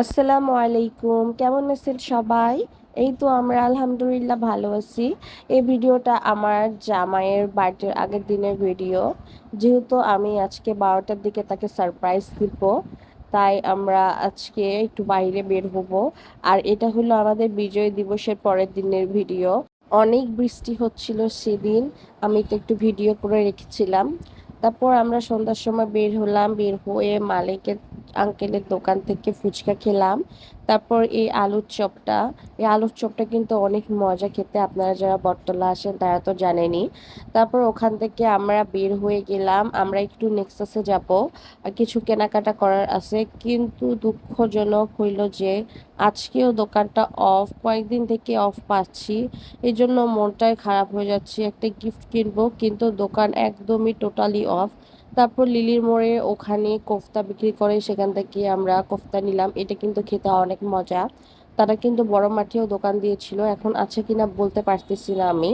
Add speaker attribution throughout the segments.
Speaker 1: আসসালামু আলাইকুম। কেমন আছেন সবাই? এই তো আমরা আলহামদুলিল্লাহ ভালো আছি। এই ভিডিওটা আমার জামাইয়ের বার্থডের আগের দিনের ভিডিও। যেহেতু আমি আজকে বারোটার দিকে তাকে সারপ্রাইজ দিব, তাই আমরা আজকে একটু বাইরে বের হব। আর এটা হলো আমাদের বিজয় দিবসের পরের দিনের ভিডিও। অনেক বৃষ্টি হচ্ছিল সেদিন, আমি তো একটু ভিডিও করে রেখেছিলাম। তারপর আমরা সন্ধ্যার সময় বের হলাম বের হয়ে মালিকের আঙ্কেলের দোকান থেকে ফুচকা খেলাম। তারপর এই আলুর চপটা, এই আলুর চপটা কিন্তু অনেক মজা খেতে। আপনারা যারা বটতলা আসেন, তারা তো জানেনই। তারপর ওখান থেকে আমরা বের হয়ে গেলাম। আমরা একটু নেক্সাসে যাব। কিছু কেনাকাটা করার আছে। কিন্তু দুঃখজনক হইল যে, আজকেও দোকানটা অফ কয়েকদিন থেকে অফ পাচ্ছি। এই জন্য মনটাই খারাপ হয়ে যাচ্ছে। একটা গিফট কিনবো, কিন্তু দোকান একদমই টোটালি অফ তারপর লিলির মোড়ে ওখানে কোফতা বিক্রি করে, সেখান থেকে আমরা কোফতা নিলাম। এটা কিন্তু খেতে অনেক মজা। তারা কিন্তু বড় মাঠেও দোকান দিয়েছিল। এখন আছে কিনা বলতে পারতেছি না আমি,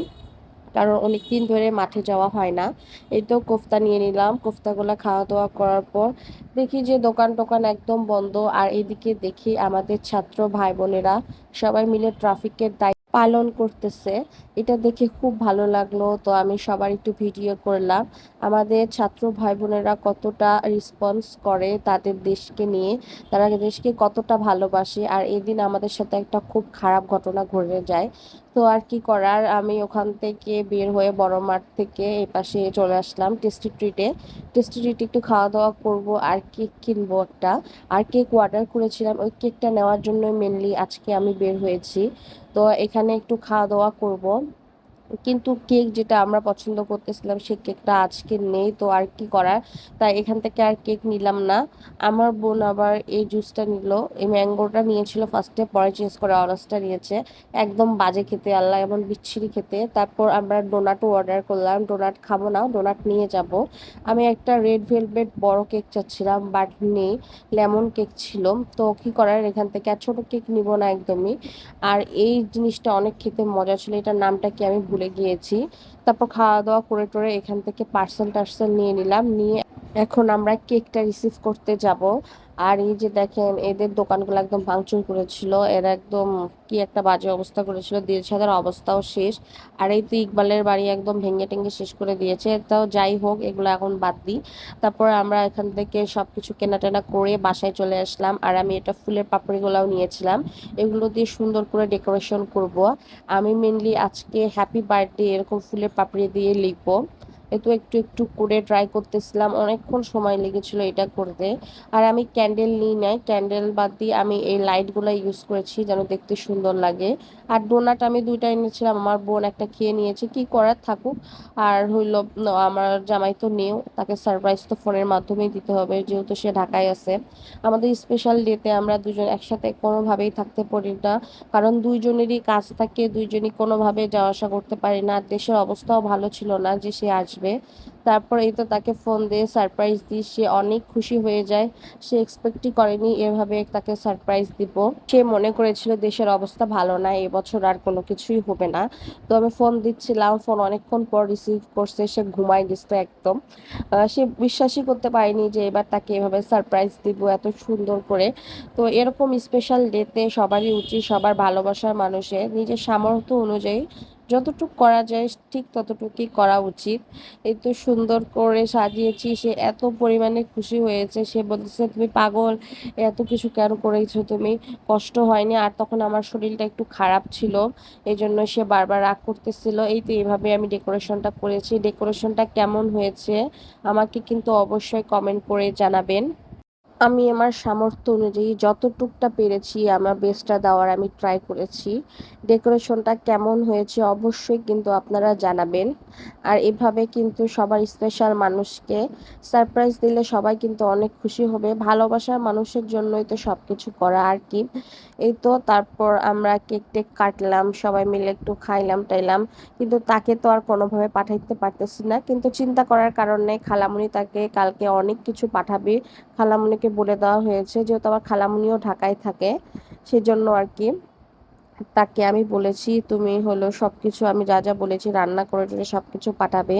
Speaker 1: কারণ অনেক দিন ধরে মাঠে যাওয়া হয় না। এই তো কোফতা নিয়ে নিলাম। কোফতাগুলো খাওয়া দাওয়া করার পর দেখি যে দোকান টোকান একদম বন্ধ। আর এদিকে দেখি আমাদের ছাত্র ভাই বোনেরা সবাই মিলে ট্রাফিকের দায়িত্ব পালন করতেছে। এটা দেখে খুব ভালো লাগল। তো আমি সবার একটু ভিডিও করলাম। আমাদের ছাত্র ভাই বোনেরা কতটা রেসপন্স করে তাদের দেশকে নিয়ে। তারা দেশকে কতটা ভালোবাসে। আর এদিন আমাদের সাথে একটা খুব খারাপ ঘটনা ঘটে যায়। তো আর কি করার? আমি ওখান থেকে বের হয়ে বড় মাঠ থেকে এই পাশে চলে আসলাম টেস্টি ট্রিটে টেস্টি ট্রিটে একটু খাওয়া দাওয়া করব। আর কেক কিনবো একটা। আর কেক অর্ডার করেছিলাম। ওই কেকটা নেওয়ার জন্য মেনলি আজকে আমি বের হয়েছি। তো এখানে একটু খাওয়া দাওয়া করব। কিন্তু কেক যেটা আমরা পছন্দ করতেছিলাম সেই কেকটা আজকে নেই, তো আর কি করার? তাই এখান থেকে আর কেক নিলাম না। আমার বোন আবার এই জুসটা নিল, এই ম্যাঙ্গোটা নিয়েছিল ফার্স্টে পরে চেঞ্জ করে অরেঞ্জটা নিয়েছে। একদম বাজে খেতে, আল্লাহ এমন বিচ্ছিরি খেতে। তারপর আমরা ডোনাটও অর্ডার করলাম ডোনাট খাব না ডোনাট নিয়ে যাব। আমি একটা রেড ভেলভেট বড় কেক চাচ্ছিলাম বাট নেই লেমন কেক ছিল। তো কি করার এখান থেকে? আর ছোটো কেক নিব না একদমই। আর এই জিনিসটা অনেক খেতে মজা ছিল, এটার নামটা কি আমি ভুলে গিয়েছি। তারপর খাওয়া দাওয়া করে টোরে এখান থেকে পার্সেল টার্সেল নিয়ে নিলাম। নিয়ে এখন আমরা কেকটা রিসিভ করতে যাব। আর এই যে দেখেন, এদের দোকানগুলো একদম ভাঙচুর করেছিল, এরা একদম কি একটা বাজে অবস্থা করেছিল দিল সাদার অবস্থাও শেষ। আর এই তো ইকবালের বাড়ি একদম ভেঙে টেঙ্গে শেষ করে দিয়েছে তাও যাই হোক, এগুলো এখন বাদ দিই। তারপর আমরা এখান থেকে সব কিছু কেনাটেনা করে বাসায় চলে আসলাম, আর আমি এটা ফুলের পাপড়িগুলোও নিয়েছিলাম। এগুলো দিয়ে সুন্দর করে ডেকোরেশন করব। আমি মেনলি আজকে হ্যাপি বার্থডে এরকম ফুলের পাপড়ি দিয়ে লিখব। এতো একটু একটু করে ট্রাই করতেছিলাম, অনেকক্ষণ সময় লেগেছিল এটা করতে। আর আমি ক্যান্ডেল নিই নাই ক্যান্ডেল বাদ দিয়ে আমি এই লাইটগুলো ইউজ করেছি যেন দেখতে সুন্দর লাগে। আর ডোনাট আমি দুইটা এনেছিলাম, আমার বোন একটা খেয়ে নিয়েছে, কি করার থাকুক। আর হইল আমার জামাই তো নেও তাকে সারপ্রাইজ তো ফোনের মাধ্যমেই দিতে হবে, যেহেতু সে ঢাকায় আছে। আমাদের স্পেশাল ডেতে আমরা দুজন একসাথে কোনোভাবেই থাকতে পারি না, কারণ দুইজনেরই কাজ থাকে, দুইজনই কোনোভাবে যাওয়া আসা করতে পারি না। দেশের অবস্থাও ভালো ছিল না যে সে আসবে। তারপর এই তো তাকে ফোন দিয়ে সারপ্রাইজ দিই। সে অনেক খুশি হয়ে যায়। সে এক্সপেক্টই করেনি এভাবে তাকে সারপ্রাইজ দিব। সে মনে করেছিল দেশের অবস্থা ভালো না এবছর আর কোনো কিছুই হবে না। তো আমি ফোন দিচ্ছিলাম। ফোন অনেকক্ষণ পর রিসিভ করছে। সে ঘুমায় গেছে একদম। সে বিশ্বাসই করতে পারেনি যে এবার তাকে এভাবে সারপ্রাইজ দিব এত সুন্দর করে। তো এরকম স্পেশাল ডেতে সবারই উচিত সবার ভালোবাসার মানুষের নিজের সামর্থ্য অনুযায়ী যতটুকু করা যায় ঠিক ততটুকুই করা উচিত। এই তো সুন্দর করে সাজিয়েছি, সে এত পরিমাণে খুশি হয়েছে। সে বলতেছে, তুমি পাগল, এত কিছু কেন করেছ তুমি? কষ্ট হয়নি। আর তখন আমার শরীরটা একটু খারাপ ছিল এই জন্য সে বারবার রাগ করতেছিল। এই তো এইভাবে আমি ডেকোরেশনটা করেছি। ডেকোরেশনটা কেমন হয়েছে, আমাকে কিন্তু অবশ্যই কমেন্ট করে জানাবেন। আমি আমার সামর্থ্য অনুযায়ী যতটুকটা পেরেছি, আমার বেস্টটা দেওয়ার আমি ট্রাই করেছি। ডেকোরেশনটা কেমন হয়েছে অবশ্যই কিন্তু আপনারা জানাবেন। আর এভাবে কিন্তু সবার স্পেশাল মানুষকে সারপ্রাইজ দিলে সবাই কিন্তু অনেক খুশি হবে। ভালোবাসার মানুষের জন্যই তো সব কিছু করা আর কি। এই তো তারপর আমরা কেক টেক কাটলাম, সবাই মিলে একটু খাইলাম, টাইলাম। কিন্তু তাকে তো আর কোনোভাবে পাঠাইতে পারতেছি না। কিন্তু চিন্তা করার কারণে খালামুনি তাকে কালকে অনেক কিছু পাঠাবে। খালামুনিকে বলে দেওয়া হয়েছে, যেহেতু আমার খালামুনিও ঢাকায় থাকে, সেজন্য আর কি তাকে আমি বলেছি, তুমি হলো সব কিছু আমি যা যা বলেছি, রান্না করে টরে সব কিছু পাঠাবে।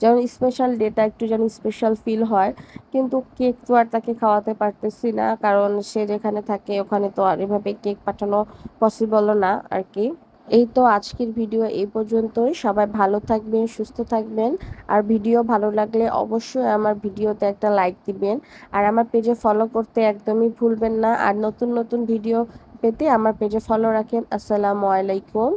Speaker 1: যেমন স্পেশাল ডেটা একটু যেন স্পেশাল ফিল হয়, কিন্তু কেক তো আর তাকে খাওয়াতে পারতেছি না, কারণ সে যেখানে থাকে ওখানে তো আর এভাবে কেক পাঠানো পসিবলও না আর কি। এই তো আজকের ভিডিও এই পর্যন্তই। সবাই ভালো থাকবেন, সুস্থ থাকবেন। আর ভিডিও ভালো লাগলে অবশ্যই আমার ভিডিওতে একটা লাইক দিবেন। আর আমার পেজে ফলো করতে একদমই ভুলবেন না। আর নতুন নতুন ভিডিও পেতে আমার পেজে ফলো রাখেন। আসসালামু আলাইকুম।